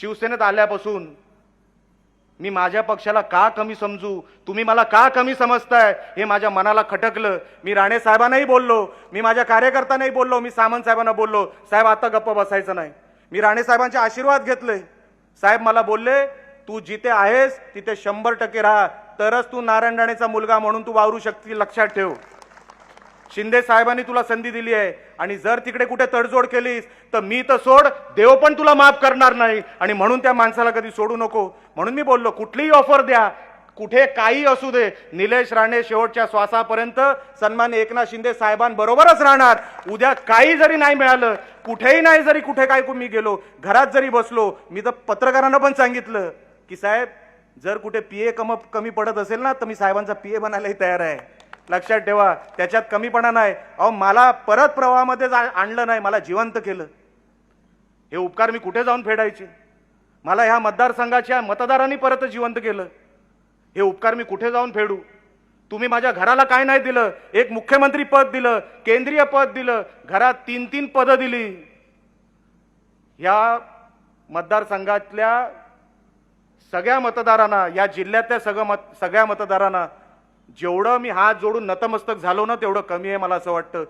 शिवसेनेत आल्यापासून मी माझ्या पक्षाला का कमी समजू? तुम्ही मला का कमी समजताय? हे माझ्या मनाला खटकलं. मी राणे साहेबांनाही बोललो. मी माझ्या कार्यकर्त्यांनाही बोललो. मी सामंत साहेबांना बोललो. साहेब आता गप्प बसायचं नाही. मी राणे साहेबांचे आशीर्वाद घेतले. साहेब मला बोलले तू जिथे आहेस तिथे शंभर टक्के राहा. तरच तू नारायण राणेचा मुलगा म्हणून तू वावरू शकते लक्षात ठेव. शिंदे साहेबांनी तुला संधी दिली आहे. आणि जर तिकडे कुठे तडजोड केलीस तर मी तर सोड देव पण तुला माफ करणार नाही. आणि म्हणून त्या माणसाला कधी सोडू नको. म्हणून मी बोललो कुठलीही ऑफर द्या. कुठे काही असू दे. निलेश राणे शेवटच्या श्वासापर्यंत सन्मान एकनाथ शिंदे साहेबांबरोबरच राहणार. उद्या काही जरी नाही मिळालं कुठेही नाही जरी कुठे काय मी गेलो घरात जरी बसलो मी तर पत्रकारांना पण सांगितलं की साहेब जर कुठे पीए कम कमी पडत असेल ना तर मी साहेबांचा पी ए बनायलाही तयार आहे. लक्षात ठेवा त्याच्यात कमीपणा नाही. अहो मला परत प्रवाहामध्ये जा- आणलं नाही मला जिवंत केलं. हे उपकार मी कुठे जाऊन फेडायचे? मला ह्या मतदारसंघाच्या मतदारांनी परत जिवंत केलं. हे उपकार मी कुठे जाऊन फेडू? तुम्ही माझ्या घराला काय नाही दिलं? एक मुख्यमंत्री पद दिलं केंद्रीय पद दिलं घरात तीन तीन पदं दिली. या मतदारसंघातल्या सगळ्या मतदारांना या जिल्ह्यातल्या सगळं मत सगळ्या मतदारांना जेवढं मी हात जोडून नतमस्तक झालो ना तेवढं कमी आहे मला असं वाटतं.